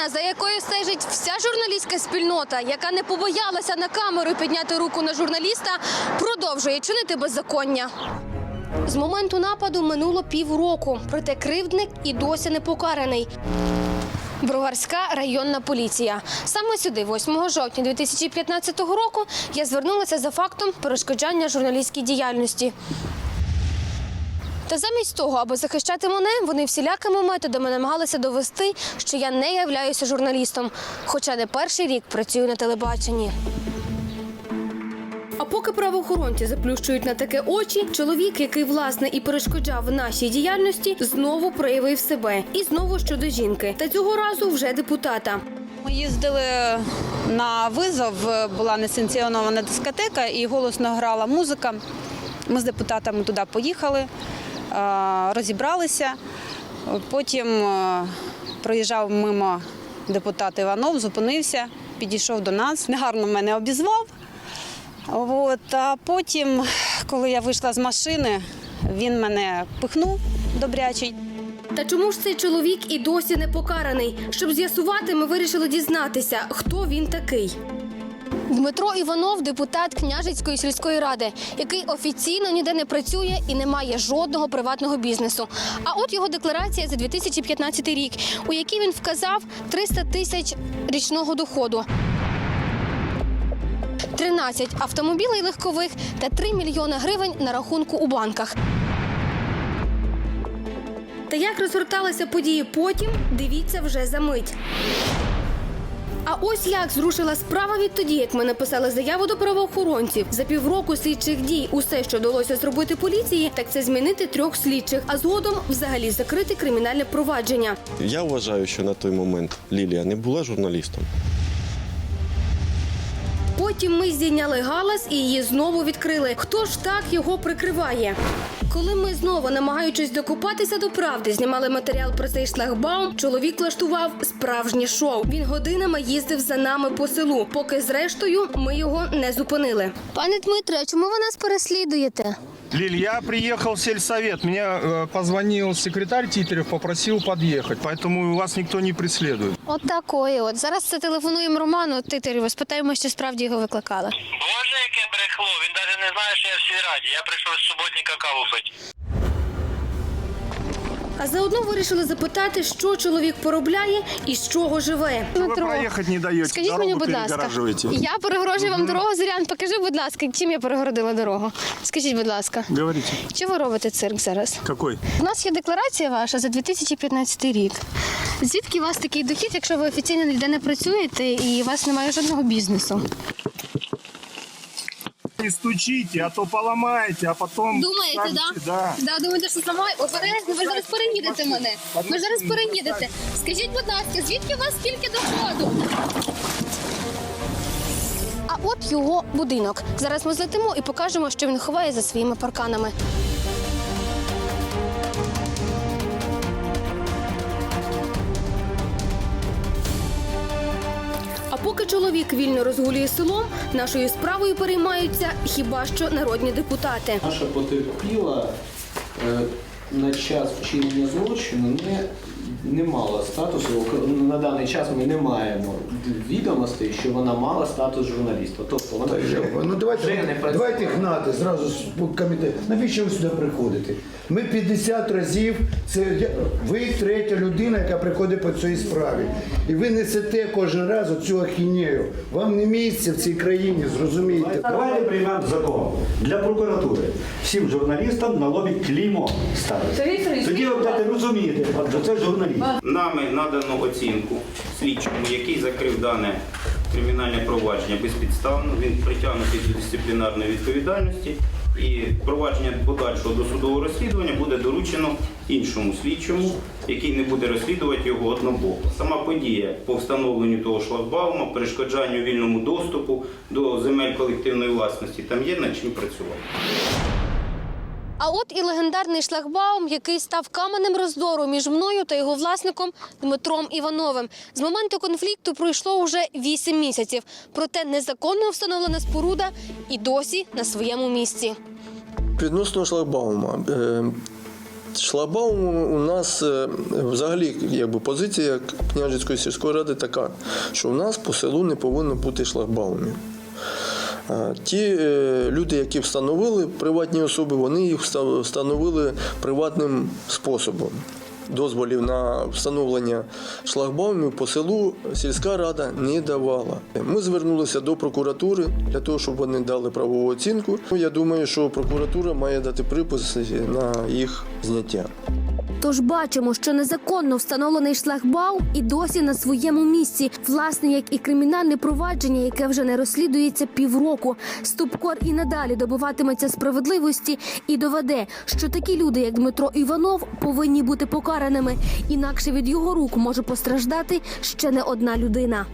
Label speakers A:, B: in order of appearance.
A: Картина, за якою стежить вся журналістська спільнота, яка не побоялася на камеру підняти руку на журналіста, продовжує чинити беззаконня. З моменту нападу минуло півроку, проте кривдник і досі не покараний. Броварська районна поліція. Саме сюди, 8 жовтня 2015 року, я звернулася за фактом перешкоджання журналістській діяльності. Та замість того, аби захищати мене, вони всілякими методами намагалися довести, що я не являюся журналістом, хоча не перший рік працюю на телебаченні. А поки правоохоронці заплющують на таке очі, чоловік, який власне і перешкоджав нашій діяльності, знову проявив себе і знову щодо жінки. Та цього разу вже депутата.
B: Ми їздили на визов, була несанкціонована дискотека і голосно грала музика. Ми з депутатами туди поїхали, розібралися. Потім е, проїжджав мимо депутат Іванов, зупинився, підійшов до нас, негарно мене обізвав. От, а потім, коли я вийшла з машини, він мене пихнув добрячий.
A: Та чому ж цей чоловік і досі не покараний? Щоб з'ясувати, ми вирішили дізнатися, хто він такий. Дмитро Іванов, депутат княжицької сільської ради, який офіційно ніде не працює і не має жодного приватного бізнесу. А от його декларація за 2015 рік, у якій він вказав 300 тисяч річного доходу. 13 автомобілей легкових та 3 мільйони гривень на рахунку у банках. Та як розгорталися події потім, дивіться вже за мить. А ось як зрушила справа відтоді, як ми написали заяву до правоохоронців. За півроку слідчих дій усе, що вдалося зробити поліції, так це змінити трьох слідчих, а згодом взагалі закрити кримінальне провадження.
C: Я вважаю, що на той момент Лілія не була журналістом.
A: Потім ми здійняли галас і її знову відкрили. Хто ж так його прикриває? Коли ми знову, намагаючись докопатися до правди, знімали матеріал про цей шлагбаум, чоловік влаштував справжнє шоу. Він годинами їздив за нами по селу, поки зрештою ми його не зупинили. Пане Дмитре, чому ви нас переслідуєте?
D: Лиль, я приехал в сельсовет. Меня э, позвонил секретарь Титерев, попросил подъехать. Поэтому вас никто не преследует.
A: От такої. От зараз це телефонуємо Роману Титарєву, спитаємо, чи справді його викликали.
E: Боже, яке брехло, він навіть не знає, що я в сільраді. Я прийшов з суботника каву пити.
A: А заодно вирішили запитати, що чоловік поробляє і з чого живе.
D: Проехать не даете,
A: Скажіть
D: дорогу
A: мені, будь ласка, я перегорожую вам дорогу. Зорян, покажи, будь ласка, чим я перегородила дорогу. Скажіть, будь ласка,
D: Говорите,
A: чи ви робите цирк зараз?
D: какой?
A: У нас є декларація ваша за 2015 рік. Звідки у вас такий дохід, якщо ви офіційно ніде не працюєте і у вас немає жодного бізнесу?
D: Не стучите, а то поломаете, а потом...
A: Думаєте,
D: скажете,
A: да?
D: Да.
A: Да, думаєте, що сама обережно, ви зараз переїдете мене. Ви зараз переїдете. Скажіть, будь ласка, звідки у вас стільки доходу? А от його будинок. Зараз ми злетимо і покажемо, що він ховає за своїми парканами. Чоловік вільно розгулює селом, нашою справою переймаються хіба що народні депутати.
F: Наша потерпіла е, на час вчинення злочину не, не мала статусу. На даний час ми не маємо відомостей, що вона мала статус журналіста. Тобто вона вже,
G: Ну давайте,
F: вже не працює.
G: давайте гнати зразу з комітету. Навіщо ви сюди приходите? Ми 50 разів, це я- ви третя людина, яка приходить по цій справі. І ви несете кожен раз оцю ахінею. Вам не місце в цій країні, зрозумійте.
H: Давайте приймемо закон для прокуратури. Всім журналістам на лобі клеймо ставити. Тоді ви будете розуміти, що це журналіст.
I: Нами надано оцінку слідчому, який закрив дане кримінальне провадження безпідставно. Він притягнутий до дисциплінарної відповідальності. І провадження подальшого досудового розслідування буде доручено іншому слідчому, який не буде розслідувати його однобоко. Сама подія по встановленню того шлагбаума, перешкоджанню вільному доступу до земель колективної власності, там є над чим працювати.
A: А от і легендарний шлагбаум, який став каменем роздору між мною та його власником Дмитром Івановим. З моменту конфлікту пройшло уже 8 місяців. Проте незаконно встановлена споруда і досі на своєму місці.
J: Відносно шлагбаума. Е, Шлагбаум у нас е, взагалі якби позиція княжицької сільської ради така, що у нас по селу не повинно бути шлагбаумів. Ті е, люди, які встановили приватні особи, вони їх вста- встановили приватним способом. Дозволів на встановлення шлагбаумів по селу сільська рада не давала. Ми звернулися до прокуратури для того, щоб вони дали правову оцінку. Я думаю, що прокуратура має дати припис на їх зняття.
A: Тож бачимо, що незаконно встановлений шлагбаум і досі на своєму місці, власне, як і кримінальне провадження, яке вже не розслідується півроку. Ступкор і надалі добиватиметься справедливості і доведе, що такі люди, як Дмитро Іванов, повинні бути покараними. Інакше від його рук може постраждати ще не одна людина.